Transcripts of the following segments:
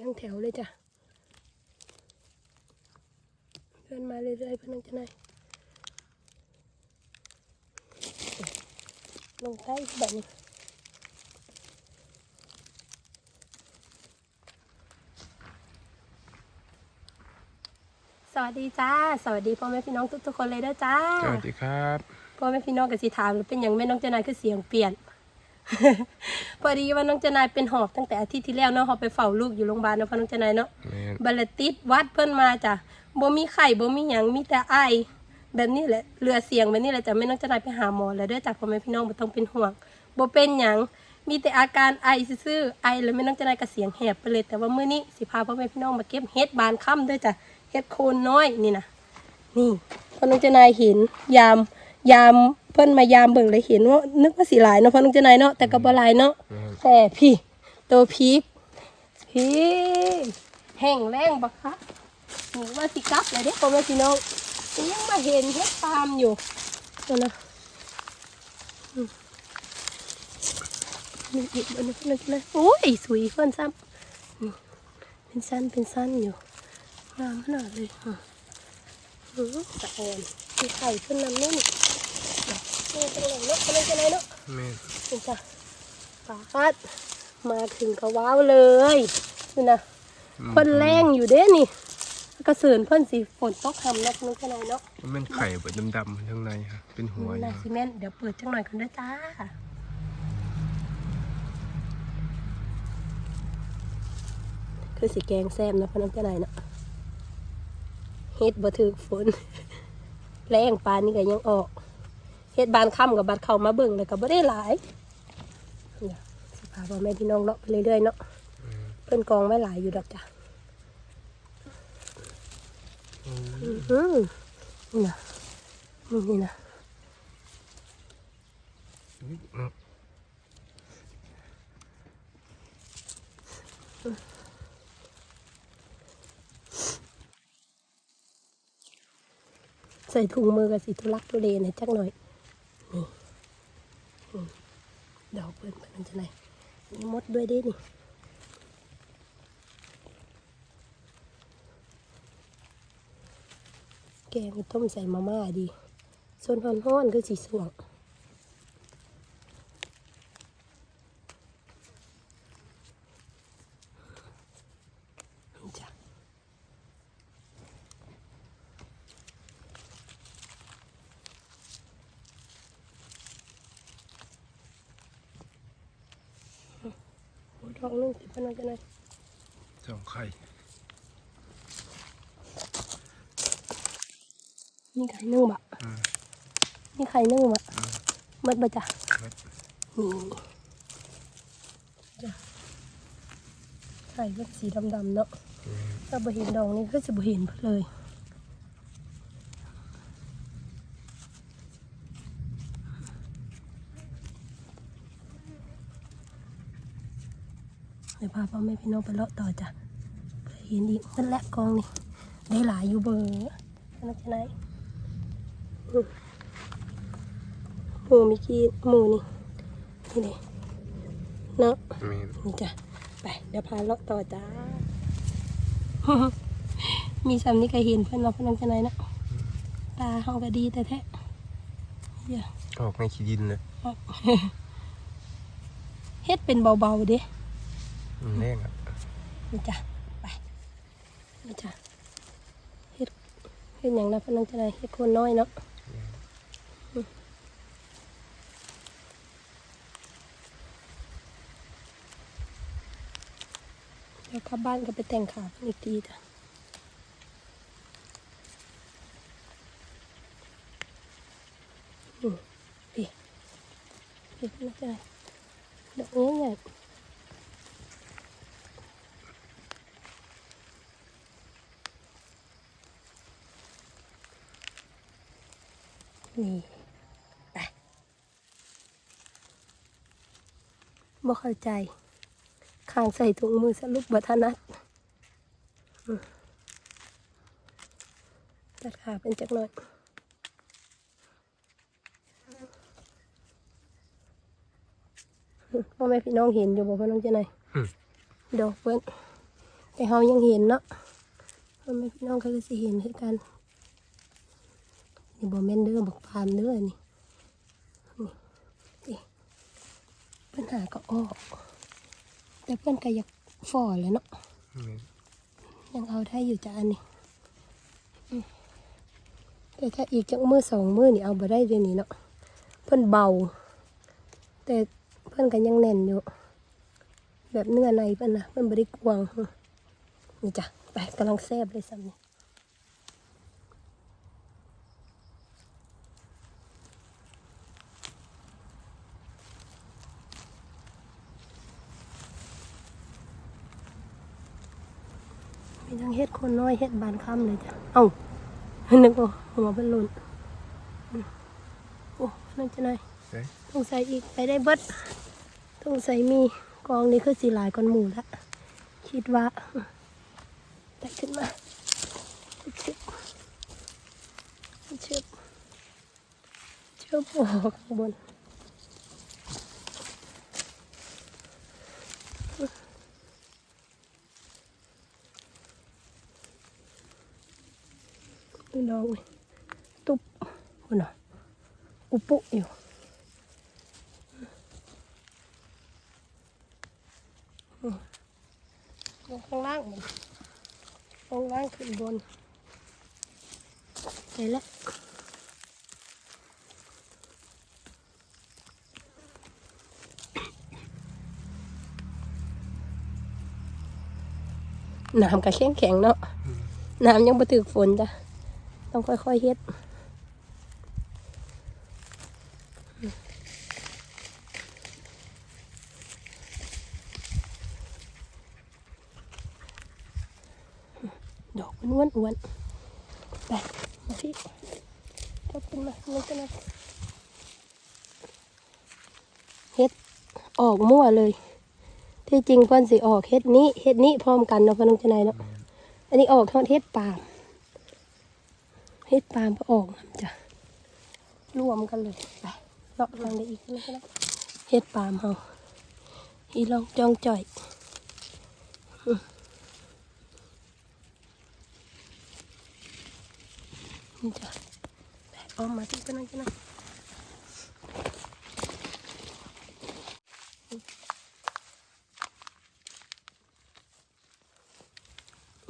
รียงแถวเลยจ้ะเดินมาเรื่อยๆเพื่อนน้องจะไหนายลงใต้แบบนี้สวัสดีจ้า สวัสดีพ่อแม่พี่น้องทุกๆคนเลยเด้อจ้า สวัสดีครับ พ่อแม่พี่น้องกับสีถามหรือเป็นอย่างแม่น้องเจานายคือเสียงเปลี่ยน พอดีว่าน้องเจานายเป็นหอบตั้งแต่อาทิตย์ที่แล้วเนาะเขาไปเฝ้าลูกอยู่โรงพยาบาลเนาะพ่อน้องเจานายเนาะแม่น บัลลติดวัดเพิ่นมาจ้ะบ่มีไข้บ่มีหยังมีแต่ไอแบบนี้แหละเรือเสียงแบบนี้แหละจ้ะแม่น้องเจานายไปหาหมอแล้วเด้อจ้ะพ่อแม่พี่น้องบ่ต้องเป็นห่วงบ่เป็นหยังมีแต่อาการไอซื่อๆไอแล้วแม่น้องเจานายก็เสียงแหบไปเลย แต่ว่ามื้อนี้สิพาพ่อแม่พี่น้องมาเก็บเห็ดบานค่ำเด้อจ้ะเห็ดโคนน้อยนี่นะ นี่พอน้องเจานายเห็นยาม ยามเพิ่นมายามเบิ่งเลยเห็นว่านึกว่าสีหลายเนาะพอน้องเจานายเนาะแต่ก็บ่หลายเนาะแม่นแต่พี่ตัวพีกพี่แห้งแรงบักคะนี่ว่าสิกลับเลยเด้พ่อแม่พี่น้องยังมาเห็นเฮ็ดฟาร์มอยู่นั่นนะอืมนี่อีกอันนึงนึงเลยโอ้ยสวยเพิ่นซ้ำนี่เป็นสั้นเป็นสั้นอยู่งามขนาดเลยอืมอืมตะแอนมีไข่ขึ้นน้ำนี่นี่ นี่เป็นแหล่งเนาะเป็นอะไรเนาะแม่นนี่จ้ะปาดมาถึงก็ว้าวเลยนี่นะเพิ่นแรงอยู่เด้นี่กระเสือนเพิ่นสีฝนตกทำเนาะนึกกันหน่อยเนาะมันเป็นไข่แบบดำๆข้างในฮะเป็นหัวอนายู่ซีเมนต์เดี๋ยวเปิดจังหน่อยกันนะจ้าคือสีแกงแซมเนาะเพราะน้ำจะไหนเนาะเฮ็ดบ่ถือฝน แรงปานนี่ก็ยังออก เฮ็ดบานค่ำกับบัดเข้ามาเบิ่งเลยก็บ่ได้หลายเนี่ยสิพาพ่อแม่พี่น้องเลาะไปเรื่อยๆเนาะเพิ่นกองไว้หลายอยู่ดอกจ้ะอื้อหือนี่นะนี่นี่นะเนาะใส่ถุงมือกับสิทุลักทุเลหน่อยจักหน่อยนี่อืม ดอกเปิดมันจะไหนมีมดด้วยดินี่แกงต้มใส่มาม่าดีส่วนฮ้อนๆก็สีสวง โอ้ยดอกหนึงสิพนันจะไหนสองไข่มีไข่นึ่งบะอืมมีไข่นึ่งบะหมัดบะจ้ะแม่นนี่จ้ะไข่ก็สีดำๆเนาะถ้าบ่เห็นดอกนี่ก็จะบ่เห็นเพิ่นเลย เดี๋ยวพาพ่อแม่พี่น้องไปเลาะต่อจ้ะเพื่อเห็นอีกมันแหละกองนี่ได้หลายอยู่เบอร์นั่นจะไหนอืมหมูเมีกี้หมูนี่นี่เลยเนาะแม่นนี่จ้ะไปเดี๋ยวพาเลาะต่อจ้ามีสำนี้ก็เห็นเพื่อนเราเพื่อนจะไหนนะตาเขาก็ดีแต่แท้เดี๋ยวออกในขี้ดินเลยเฮ็ดเป็นเบาๆเด้ อืมแรงอะนี่จ้ะไปนี่จ้ะเฮ็ดเฮ็ดอย่างนะเพื่อนจะไหนเฮ็ดคนน้อยเนาะเดี๋ยวกลับบ้านก็ไปแต่งขาอีกทีจ้ะอืมพี่พี่ไม่ใช่ดอกนี้ใหญ่ นี่ไปบ่เข้าใจข้างใส่ถุงมือสรุปบัทนัดอืมตัดขาเป็นจักหน่อยพ่อแม่พี่น้องเห็นอยู่บ่พ่อน้องเจาไหนอืมดอกเพิ่นแต่เฮายังเห็นเนาะพ่อแม่พี่น้องก็สิเห็นคือกัน นี่บ่แม่นเด้อบักพามเด้อนี่นี่นี่เพิ่นหาก็ออก แต่เพิ่นก็อยากฝ่อแหล้วเนาะแม่นยังเอาได้อยู่จ้าอันนี้อืมแต่ถ้าอีกจักมือสองมือนี่เอาบ่ได้เดี๋ยวนี้เนาะเพิ่นเบา แต่เพิ่นก็ยังแน่นอยู่แบบเนื้อในเพิ่นนะเพิ่นบ่ได้กวางนี่จ้ะไปกำลังแซ่บเลยซ้ำนี่ มีทั้งเฮ็ดคนน้อยเฮ็ดบานค่ำเลยจ้ะ เอ้านึกว่าหัวเป็นหล่นอืมโอ้นั่นจะไหนเฮ้ยต้องใส่อีกไปได้เบิดต้องใส่มีกองนี้คือสีหลายก้อนหมูละคิดว่าแต่ขึ้นมาชึบชึบชึบชึบโอ้โหข้างบน นี่น้องเว้ยตุ๊บคนน่ะอุปุอยู่ลงข้างล่างมันลงล่างขึ้นบนเห็นแล้วน้ำก็แข็งแข็งๆเนาะน้ำยังบ่ถึกฝนจ้ะ ต้องค่อยๆเฮ็ดดอกมันอ้วนอ้วนๆไปมาที่ยกขึ้นมาลงขึ้นมาเฮ็ดออกมั่วเลย ที่จริงเพิ่นสิออกเฮ็ดนี้เฮ็ดนี้พร้อมกันเนาะเพิ่นน้องจะไหนเนาะอันนี้ออกทอดเฮ็ดปาล์ม เฮ็ดปาล์มก็ออกนำจ้ะรวมกันเลยไปเลาะทางได้อีกนะนะเฮ็ดปาล์มเฮาอีลองจองจ่อยนี่จ้ะแบกออกมาที่กันนั่นกันนะ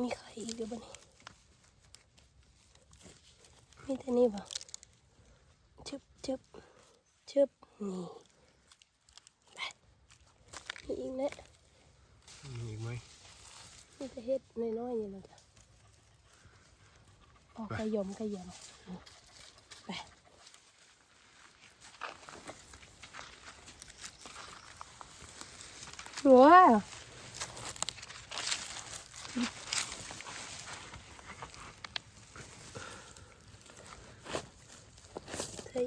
มีใครอีกหรือเปล่า นี่มีแต่นี่เปล่าชึบชึบชึบนี่ไปมีอีกนะมีอีกไหมมีแต่เฮ็ดน้อยๆนี่แหละจ้ะออกกระยมกระยมไปว้าวใส่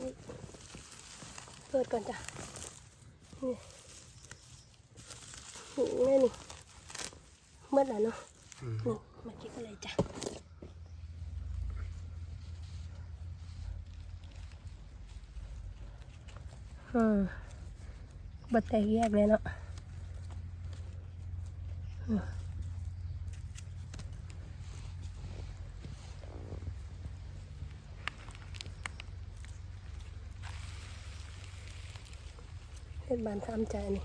เปิด ก่อนจ้ะนี่นี่แม่นี่เมื่อไหร่เนาะอืมนี่มาคิดกันเลยจ้ะอืมบัดแตกแยกเลยเนาะ อืมเฮ็ดบานทำใจนี่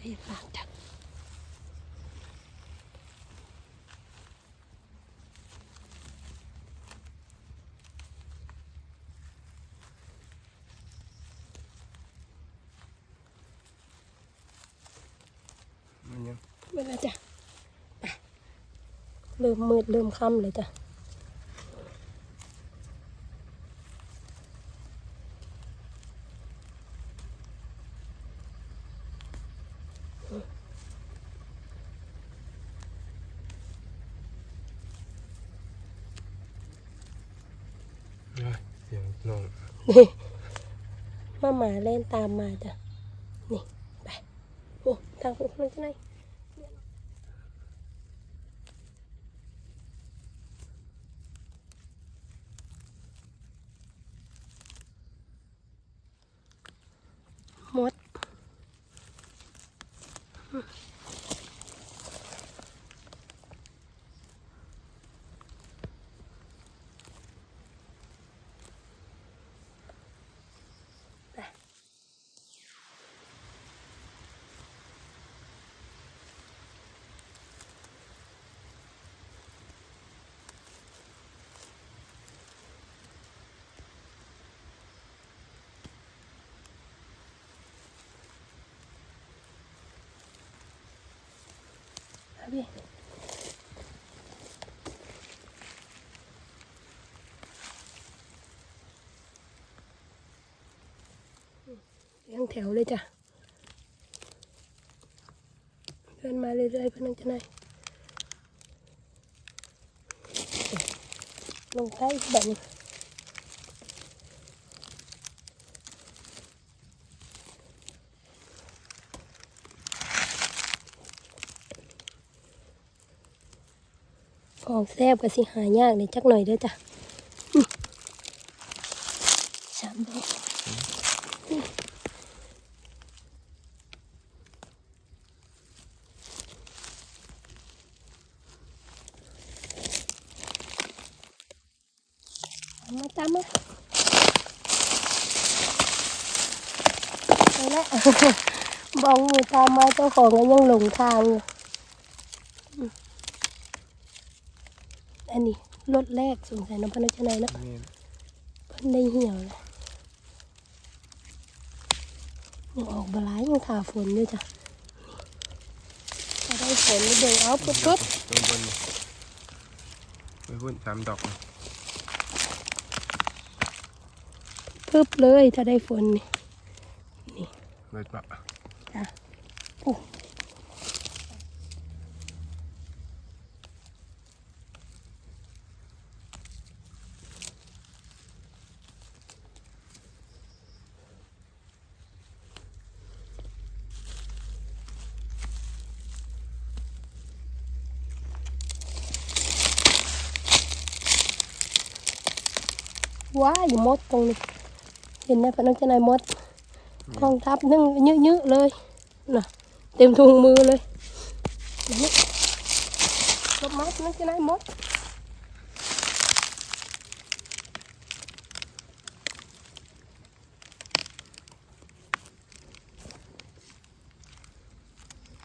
เฮ็ดบานจักมันยังเวลาจ้ะไปเริ่มมืดเริ่มค่ำเลยจ้ะ สียงน้องนี่มาหมาเล่นตามมาจ้ะนี่ไปโอ้ทางคุณมันจะไหนมด เอาพี่เลี้ยงแถวเลยจ้ะเดินมาเรื่อยๆเพื่อนนังจะไหนายลงใต้แบบนี้ ของแซ่บก็สิหายากเลยจักหน่อยเด้อจ้ะอืมสามดอกเอามาตามมาไปแล้วบองมือตามมาเจ้าของก็ยังหลงทางอยู่อืมอั นนี้รถแรกสงสัยน้ำพันธุ์จะไหนเนาะนี่เพิ่นได้เหี่ยวเลยยังออกบหลายยังขาฝนด้วยจ้ะถ้าได้ฝนนี่เบิ่งเอาปุ๊บปุ๊บตัวบนนี่ไปพุ่นสามดอกนี่ปุ๊บเลยถ้าได้ฝนนี่เบิดปะจ้ะ ว้ายมดตรงนี้เห็นไหมพนักงานมดกองทัพนึ่งยืดๆเลยน่ะเต็มถุงมือเลยนี่ลบมัดนั่นจะได้มด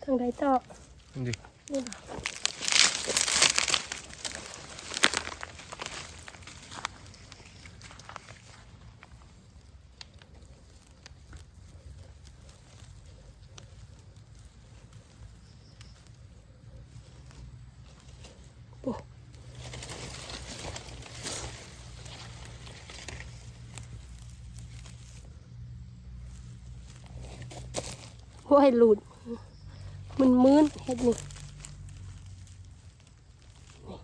ทางใดต่อนี่ดิ โอ้ยหลุด มันมืนเฮ็ดนี่นี่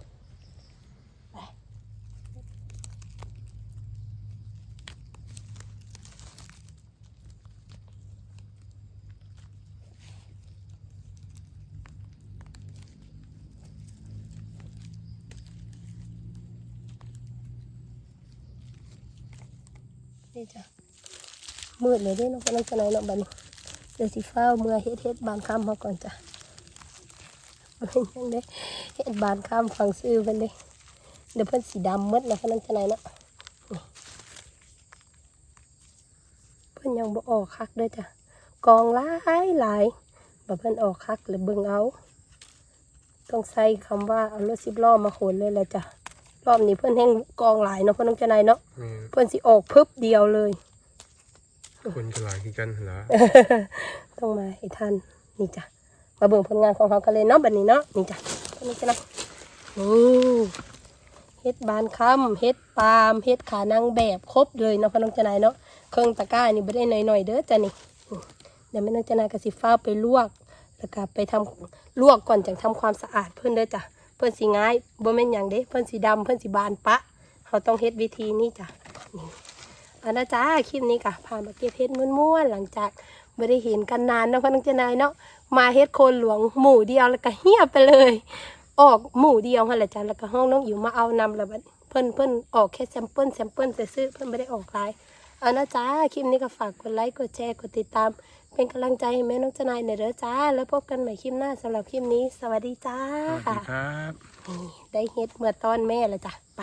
ไปนี่จ้ะมืดเลยด้เนาะกำลังจะไหนเนาะบัดนี้ ดี๋ยวสิฟ้าวเมื่อเฮ็ดเฮ็ดบางคำมาก่อนจ้ะเป็นยังไงเห็นบานข้ามฟังซื้อเพิ่นเด้เดี๋ยวเพิ่นสีดำหมดแล้วเพิ่นนั่นจะไหนเนาะนี่เพิ่นยังบ่ออกคักเด้อจ้ะกองหลายหลายบ่เพิ่นออกคักเลยเบิ่งเอาต้องใส่คำว่าเอารถสิบล้อมาขนเลยแหละจ้ะรอบนี้เพิ่นแห้งกองหลายเนาะเพิ่นต้องจะไหนเนาะนี่เพิ่นสิออกพึบเดียวเลย คนกระหลายคือกันเหรอต้องมาให้ทันนี่จ้ะมาเบิ่งผลงานของเขากันเลยเนาะบัดนี้เนาะนี่จ้ะตัวนี้จ้ะนะนี่เฮ็ดบานคำเฮ็ดปาล์มเฮ็ดขานางแบบครบเลยเนาะพอน้องจนายเนาะเครื่องตะกร้านี่ไม่ได้หน่อยๆเด้อจ้ะนี่เดี๋ยวแม่น้องจนายก็สิฟ้าไปลวกแล้วก็ไปทำลวกก่อนจังทำความสะอาดเพิ่นเด้อจ้ะเพิ่นสิง่ายบ่แม่นหยังเด้เพิ่นสีดำเพิ่นสีบานปะเขาต้องเฮ็ดวิธีนี้จ้ะนี่ อันนะจ้าคลิปนี้ค่ะผ่านมาเก็บเห็ดม้วนๆหลังจากไม่ได้เห็นกันนานเนาะพ่อน้องเจนายเนาะมาเฮ็ดโคนหลวงหมู่เดียวแล้วก็เหียบไปเลย ออกหมู่เดียวหั่นแหละจ้าแล้วก็ห้องน้องอยู่มาเอานำแล้วบัดเพิ่นเพิ่นออกแค่แซมเปิลแซมเปิลซื้อๆเพิ่นไม่ได้ออกหลายเอานะจ้าคลิปนี้ก็ฝากกดไลค์กดแชร์กดติดตาม เป็นกำลังใจให้แม่น้องเจนายในอยเด้อจ้า แล้วพบกันใหม่คลิปหน้าสำหรับคลิปนี้ สวัสดีจ้าสวัสดีครับนี่ได้เฮ็ดเมื่อตอนแม่แล้วจ้ะไป